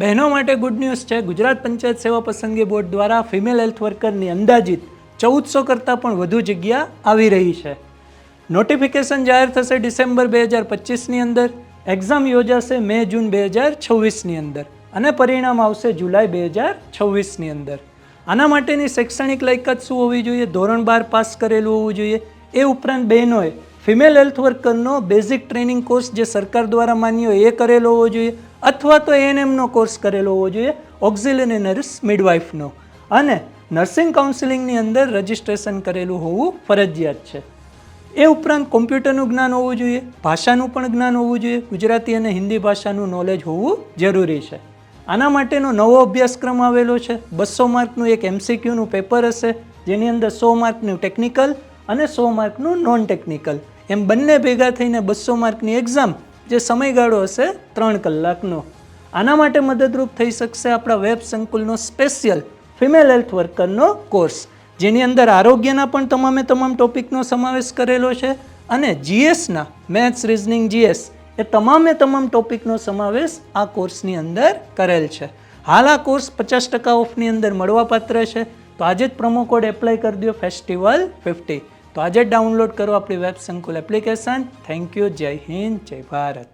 બહેનો માટે good news છે. ગુજરાત પંચાયત સેવા પસંદગી બોર્ડ દ્વારા ફિમેલ હેલ્થ વર્કરની અંદાજિત ચૌદસો કરતાં પણ વધુ જગ્યા આવી રહી છે. નોટિફિકેશન જાહેર થશે ડિસેમ્બર બે હજાર પચીસની અંદર. એક્ઝામ યોજાશે મે જૂન બે હજાર છવ્વીસની અંદર. અને પરિણામ આવશે જુલાઈ બે હજાર છવ્વીસની અંદર. આના માટેની શૈક્ષણિક લાયકાત શું હોવી જોઈએ? ધોરણ બાર પાસ કરેલું હોવું જોઈએ. એ ઉપરાંત બહેનોએ ફિમેલ હેલ્થ વર્કરનો બેઝિક ટ્રેનિંગ કોર્સ જે સરકાર દ્વારા માન્ય એ કરેલો હોવો જોઈએ, અથવા તો એએનએમનો કોર્સ કરેલો હોવો જોઈએ ઓક્ઝિલરી નર્સ મિડવાઇફનો અને નર્સિંગ કાઉન્સિલિંગની અંદર રજિસ્ટ્રેશન કરેલું હોવું ફરજિયાત છે. એ ઉપરાંત કોમ્પ્યુટરનું જ્ઞાન હોવું જોઈએ, ભાષાનું પણ જ્ઞાન હોવું જોઈએ, ગુજરાતી અને હિન્દી ભાષાનું નોલેજ હોવું જરૂરી છે. આના માટેનો નવો અભ્યાસક્રમ આવેલો છે. બસો માર્કનું એક એમસીક્યુનું પેપર હશે, જેની અંદર સો માર્કનું ટેકનિકલ અને સો માર્કનું નોન ટેકનિકલ એમ બંને ભેગા થઈને બસો માર્કની એક્ઝામ જે સમયગાળો હશે, ત્રણ કલાકનો. આના માટે મદદરૂપ થઈ શકશે આપણા વેબ સંકુલનો સ્પેશિયલ ફિમેલ હેલ્થ વર્કરનો કોર્સ જેની અંદર આરોગ્યના પણ તમામે તમામ ટોપિકનો સમાવેશ કરેલો છે, અને જીએસના મેથ્સ રિઝનિંગ જીએસ એ તમામે તમામ ટોપિકનો સમાવેશ આ કોર્સની અંદર કરેલ છે. હાલ આ કોર્સ પચાસ ટકા ઓફની અંદર મળવાપાત્ર છે. તો આજે જ પ્રોમો કોડ એપ્લાય કરી દો ફેસ્ટિવલ ફિફ્ટી તો આજે ડાઉનલોડ કરો આપણી વેબ સંકુલ એપ્લિકેશન. થેન્ક યુ જય હિન્દ. જય ભારત.